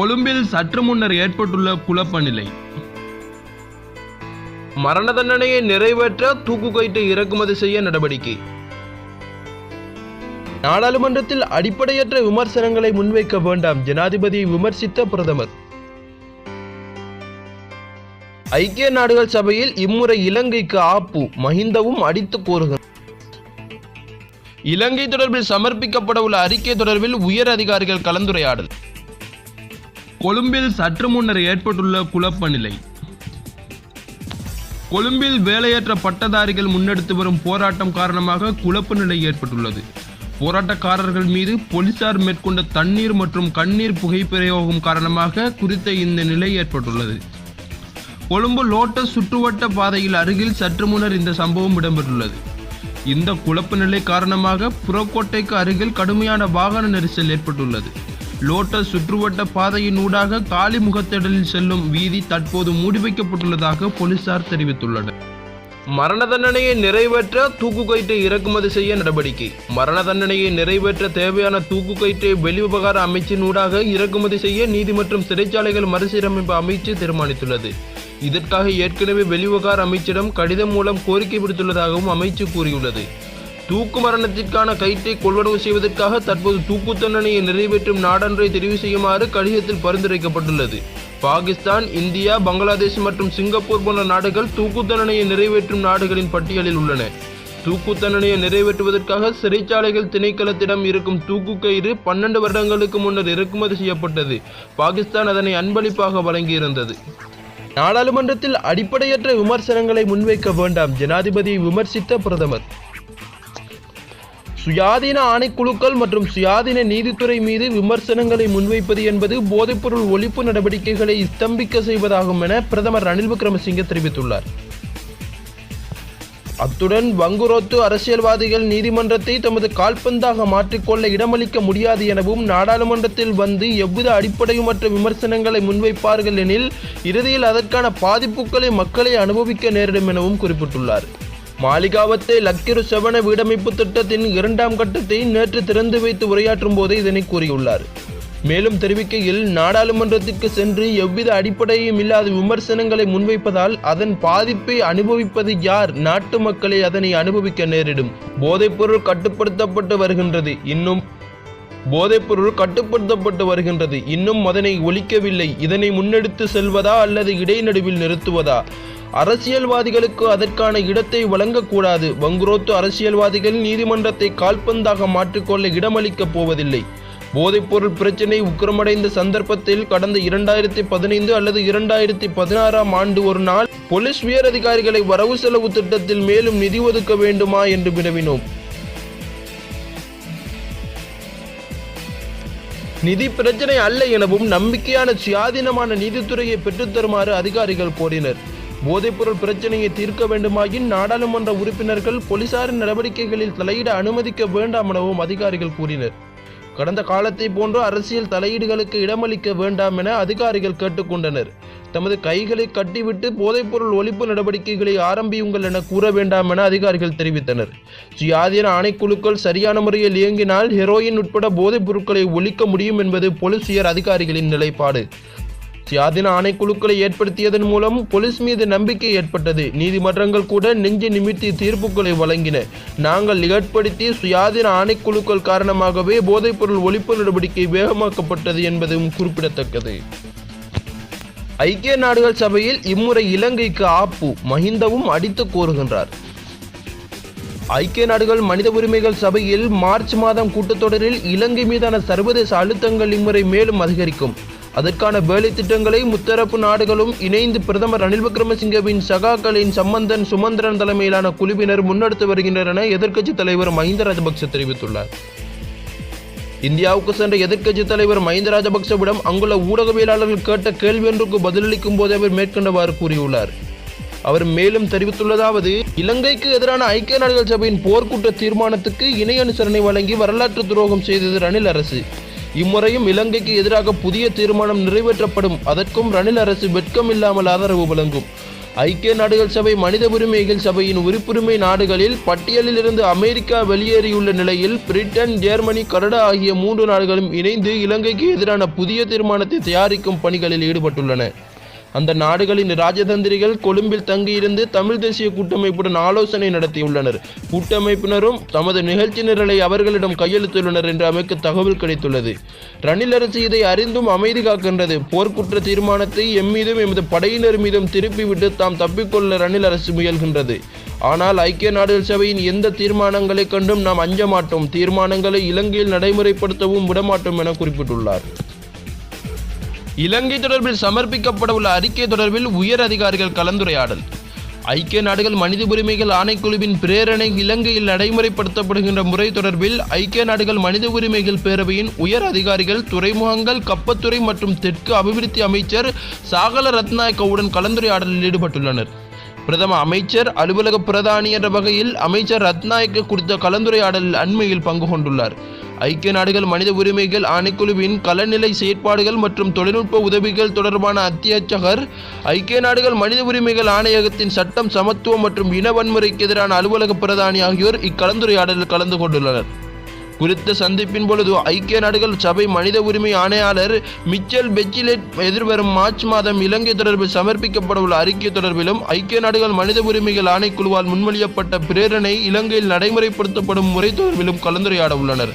கொழும்பில் சற்று முன்னர் ஏற்பட்டுள்ள குழப்ப நிலை மரண தண்டனையை நிறைவேற்ற தூக்கு கயிற்றை இறக்குமதி செய்ய நடவடிக்கை. நாடாளுமன்றத்தில் அடிப்படையற்ற விமர்சனங்களை முன்வைக்க வேண்டாம் ஜனாதிபதியை விமர்சித்த பிரதமர். ஐக்கிய நாடுகள் சபையில் இம்முறை இலங்கைக்கு ஆப்பு மஹிந்தவும் அடித்து கோருகிறார். இலங்கை தொடர்பில் சமர்ப்பிக்கப்பட உள்ள அறிக்கை தொடர்பில் உயர் அதிகாரிகள் கலந்துரையாடல். கொழும்பில் சற்று முன்னர் ஏற்பட்டுள்ள குழப்ப நிலை கொழும்பில் வேலையற்ற பட்டதாரிகள் முன்னெடுத்து வரும் போராட்டம் காரணமாக குழப்ப நிலை ஏற்பட்டுள்ளது. போராட்டக்காரர்கள் மீது போலீசார் மேற்கொண்ட தண்ணீர் மற்றும் கண்ணீர் புகை பிரயோகம் காரணமாக குறித்த இந்த நிலை ஏற்பட்டுள்ளது. கொழும்பு லோட்டஸ் சுற்றுவட்ட பாதையில் அருகில் சற்று முன்னர் இந்த சம்பவம் இடம்பெற்றுள்ளது. இந்த குழப்ப நிலை காரணமாக புறக்கோட்டைக்கு அருகில் கடுமையான வாகன நெரிசல் ஏற்பட்டுள்ளது. லோட்டஸ் சுற்றுவட்ட பாதையின் ஊடாக காலிமுகத்திடலில் செல்லும் வீதி தற்போது மூடி வைக்கப்பட்டுள்ளதாக போலீசார் தெரிவித்துள்ளனர். மரண தண்டனையை நிறைவேற்ற தூக்கு கயிற்றை இறக்குமதி செய்ய நடவடிக்கை. மரண தண்டனையை நிறைவேற்ற தேவையான தூக்கு கயிற்றை வெளிவிவகார அமைச்சின் ஊடாக இறக்குமதி செய்ய நீதி மற்றும் சிறைச்சாலைகள் மறுசீரமைப்பு அமைச்சு தீர்மானித்துள்ளது. இதற்காக ஏற்கனவே வெளிவிவகார அமைச்சிடம் கடிதம் மூலம் கோரிக்கை விடுத்துள்ளதாகவும் அமைச்சு கூறியுள்ளது. தூக்கு மரணத்திற்கான கைத்தை கொள்வனவு செய்வதற்காக தற்போது தூக்கு தண்டனையை நிறைவேற்றும் நாடொன்றை தெரிவு செய்யுமாறு கடிதத்தில் பரிந்துரைக்கப்பட்டுள்ளது. பாகிஸ்தான் இந்தியா பங்களாதேஷ் மற்றும் சிங்கப்பூர் போன்ற நாடுகள் தூக்கு தண்டனையை நிறைவேற்றும் நாடுகளின் பட்டியலில் உள்ளன. தூக்கு தண்டனையை நிறைவேற்றுவதற்காக சிறைச்சாலைகள் திணைக்களத்திடம் இருக்கும் தூக்கு கயிறு பன்னெண்டு வருடங்களுக்கு முன்னர் இறக்குமதி செய்யப்பட்டது. பாகிஸ்தான் அதனை அன்பளிப்பாக வழங்கியிருந்தது. நாடாளுமன்றத்தில் அடிப்படையற்ற விமர்சனங்களை முன்வைக்க வேண்டாம். ஜனாதிபதியை விமர்சித்த பிரதமர் சுயாதீன ஆணைக்குழுக்கள் மற்றும் சுயாதீன நீதித்துறை மீது விமர்சனங்களை முன்வைப்பது என்பது போதைப்பொருள் ஒழிப்பு நடவடிக்கைகளை ஸ்தம்பிக்க செய்வதாகும் என பிரதமர் ரணில் விக்ரமசிங்கே தெரிவித்துள்ளார். அத்துடன் வங்குரோத்து அரசியல்வாதிகள் நீதிமன்றத்தை தமது கால்பந்தாக மாற்றிக்கொள்ள இடமளிக்க முடியாது எனவும் நாடாளுமன்றத்தில் வந்து எவ்வித அடிப்படையுமற்ற விமர்சனங்களை முன்வைப்பார்கள் எனில் இறுதியில் அதற்கான பாதிப்புகளை மக்களை அனுபவிக்க நேரிடும் எனவும் குறிப்பிட்டுள்ளார். மாளிகாவத்தை லக்கிரு செவன வீடமைப்பு திட்டத்தின் இரண்டாம் கட்டத்தை நேற்று திறந்து வைத்து உரையாற்றும் போதே இதனை கூறியுள்ளார். மேலும் தெரிவிக்கையில் நாடாளுமன்றத்திற்கு சென்று எவ்வித அடிப்படையும் இல்லாத விமர்சனங்களை முன்வைப்பதால் அதன் பாதிப்பை அனுபவிப்பது யார் நாட்டு மக்களை அதனை அனுபவிக்க நேரிடும். போதைப்பொருள் கட்டுப்படுத்தப்பட்டு வருகின்றது இன்னும் போதைப்பொருள் கட்டுப்படுத்தப்பட்டு வருகின்றது இன்னும் அதனை ஒழிக்கவில்லை இதனை முன்னெடுத்து செல்வதா அல்லது இடைநடுவில் நிறுத்துவதா? அரசியல்வாதிகளுக்கு அதற்கான இடத்தை வழங்கக்கூடாது. வங்குரோத்து அரசியல்வாதிகள் நீதிமன்றத்தை கால்பந்தாக மாற்றிக்கொள்ள இடமளிக்கப் போவதில்லை. போதைப்பொருள் பிரச்சினை உக்கிரமடைந்த சந்தர்ப்பத்தில் கடந்த இரண்டாயிரத்தி பதினைந்து அல்லது இரண்டாயிரத்தி பதினாறாம் ஆண்டு ஒரு நாள் போலீஸ் உயரதிகாரிகளை வரவு செலவு திட்டத்தில் மேலும் நிதி ஒதுக்க வேண்டுமா என்று வினவினோம். நிதி பிரச்சனை அல்ல எனவும் நம்பிக்கையான சுயாதீனமான நீதித்துறையை பெற்றுத்தருமாறு அதிகாரிகள் கோரினர். போதைப்பொருள் பிரச்சனையை தீர்க்க வேண்டுமாயின் நாடாளுமன்ற உறுப்பினர்கள் போலீசாரின் நடவடிக்கைகளில் தலையிட அனுமதிக்க வேண்டாம் எனவும் அதிகாரிகள் கூறினர். கடந்த காலத்தை போன்று அரசியல் தலையீடுகளுக்கு இடமளிக்க வேண்டாம் என அதிகாரிகள் கேட்டுக்கொண்டனர். தமது கைகளை கட்டிவிட்டு போதைப்பொருள் ஒழிப்பு நடவடிக்கைகளை ஆரம்பியுங்கள் என கூற வேண்டாம் என அதிகாரிகள் தெரிவித்தனர். சுயாதீன ஆணைக்குழுக்கள் சரியான முறையில் இயங்கினால் ஹெரோயின் உட்பட போதைப் பொருட்களை ஒழிக்க முடியும் என்பது போலீசியர் அதிகாரிகளின் நிலைப்பாடு. சுயாதீன ஆணைக்குழுக்களை ஏற்படுத்தியதன் மூலம் போலீஸ் மீது நம்பிக்கை ஏற்பட்டது. நீதிமன்றங்கள் கூட நெஞ்சு நிமித்தி தீர்ப்புகளை வழங்கின. நாங்கள் ஏற்படுத்தி சுயாதீன ஆணைக்குழுக்கள் காரணமாகவே போதைப்பொருள் ஒழிப்பு நடவடிக்கை வேகமாக்கப்பட்டது என்பதும் குறிப்பிடத்தக்கது. ஐக்கிய நாடுகள் சபையில் இம்முறை இலங்கைக்கு ஆப்பு மஹிந்தவும் அடித்து கோருகின்றார். ஐக்கிய நாடுகள் மனித உரிமைகள் சபையில் மார்ச் மாதம் கூட்டத்தொடரில் இலங்கை மீதான சர்வதேச அழுத்தங்கள் இம்முறை மேலும் அதிகரிக்கும். அதற்கான வேலை திட்டங்களை முத்தரப்பு நாடுகளும் இணைந்து பிரதமர் ரணில் விக்ரமசிங்கவின் சகாக்களின் சம்பந்தன் சுமந்திரன் தலைமையிலான குழுவினர் முன்னெடுத்து வருகின்றனர் என எதிர்க்கட்சித் தலைவர் மஹிந்த ராஜபக்ச தெரிவித்துள்ளார். இந்தியாவுக்கு சென்ற எதிர்க்கட்சித் தலைவர் மஹிந்த ராஜபக்சவிடம் அங்குள்ள ஊடகவியலாளர்கள் கேட்ட கேள்வி ஒன்றுக்கு பதிலளிக்கும் போது அவர் மேற்கொண்டவாறு கூறியுள்ளார். அவர் மேலும் தெரிவித்துள்ளதாவது இலங்கைக்கு எதிரான ஐக்கிய நாடுகள் சபையின் போர்க்கூட்ட தீர்மானத்துக்கு இணை அனுசரணை வழங்கி வரலாற்று துரோகம் செய்தது ரணில் அரசு. இம்முறையும் இலங்கைக்கு எதிராக புதிய தீர்மானம் நிறைவேற்றப்படும். அதற்கும் ரணில் அரசு வெட்கம் இல்லாமல் ஆதரவு வழங்கும். ஐக்கிய நாடுகள் சபை மனித உரிமைகள் சபையின் உறுப்புரிமை நாடுகளில் பட்டியலில் இருந்து அமெரிக்கா வெளியேறியுள்ள நிலையில் பிரிட்டன் ஜெர்மனி கனடா ஆகிய மூன்று நாடுகளும் இணைந்து இலங்கைக்கு எதிரான புதிய தீர்மானத்தை தயாரிக்கும் பணிகளில் ஈடுபட்டுள்ளன. அந்த நாடுகளின் ராஜதந்திரிகள் கொழும்பில் தங்கியிருந்து தமிழ் தேசிய கூட்டமைப்புடன் ஆலோசனை நடத்தியுள்ளனர். கூட்டமைப்பினரும் தமது நிகழ்ச்சி நிரலை அவர்களிடம் கையெழுத்துள்ளனர் என்று அமைக்க தகவல் கிடைத்துள்ளது. ரணில் அரசு இதை அறிந்தும் அமைதி காக்கின்றது. போர்க்குற்ற தீர்மானத்தை எம் மீதும் எமது படையினர் மீதும் திருப்பிவிட்டு தாம் தப்பிக்கொள்ள ரணில் அரசு முயல்கின்றது. ஆனால் ஐக்கிய நாடுகள் சபையின் எந்த தீர்மானங்களை கண்டும் நாம் அஞ்ச மாட்டோம். தீர்மானங்களை இலங்கையில் நடைமுறைப்படுத்தவும் விடமாட்டோம் என குறிப்பிட்டுள்ளார். இலங்கை தொடர்பில் சமர்ப்பிக்கப்படவுள்ள அறிக்கை தொடர்பில் உயர் அதிகாரிகள் கலந்துரையாடல். ஐக்கிய நாடுகள் மனித உரிமைகள் ஆணைக்குழுவின் பிரேரணை இலங்கையில் நடைமுறைப்படுத்தப்படுகின்ற முறை தொடர்பில் ஐக்கிய நாடுகள் மனித உரிமைகள் பேரவையின் உயர் அதிகாரிகள் துறைமுகங்கள் கப்பத்துறை மற்றும் தெற்கு அபிவிருத்தி அமைச்சர் சாகல ரத்நாயக்கவுடன் கலந்துரையாடலில் ஈடுபட்டுள்ளனர். பிரதம அமைச்சர் அலுவலக பிரதானி என்ற வகையில் அமைச்சர் ரத்நாயக்க குறித்த கலந்துரையாடலில் அண்மையில் பங்கு கொண்டுள்ளார். ஐக்கிய நாடுகள் மனித உரிமைகள் ஆணைக்குழுவின் கலநிலை செயற்பாடுகள் மற்றும் தொழில்நுட்ப உதவிகள் தொடர்பான அத்தியட்சகர் ஐக்கிய நாடுகள் மனித உரிமைகள் ஆணையகத்தின் சட்டம் சமத்துவம் மற்றும் இன வன்முறைக்கு எதிரான அலுவலக பிரதானி ஆகியோர் இக்கலந்துரையாடலில் கலந்து கொண்டுள்ளனர். குறித்த சந்திப்பின் பொழுது ஐக்கிய நாடுகள் சபை மனித உரிமை ஆணையாளர் மிச்சல் பெச்சிலெட் எதிர்வரும் மார்ச் மாதம் இலங்கை தொடர்பில் சமர்ப்பிக்கப்படவுள்ள அறிக்கை தொடர்பிலும் ஐக்கிய நாடுகள் மனித உரிமைகள் ஆணைக்குழுவால் முன்மொழியப்பட்ட பிரேரணை இலங்கையில் நடைமுறைப்படுத்தப்படும் முறை தொடர்பிலும் கலந்துரையாட உள்ளனர்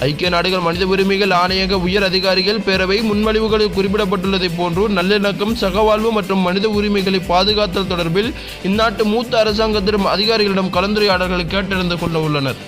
ஐக்கிய நாடுகள் மனித உரிமைகள் ஆணையக உயர் அதிகாரிகள் பேரவை முன்மொழிவுகளில் குறிப்பிடப்பட்டுள்ளதைப் போன்று நல்லிணக்கம் சகவாழ்வு மற்றும் மனித உரிமைகளை பாதுகாத்தல் தொடர்பில் இந்நாட்டு மூத்த அரசாங்கத்திடம் அதிகாரிகளிடம் கலந்துரையாடல்களை கேட்டறிந்து கொள்ள உள்ளனர்.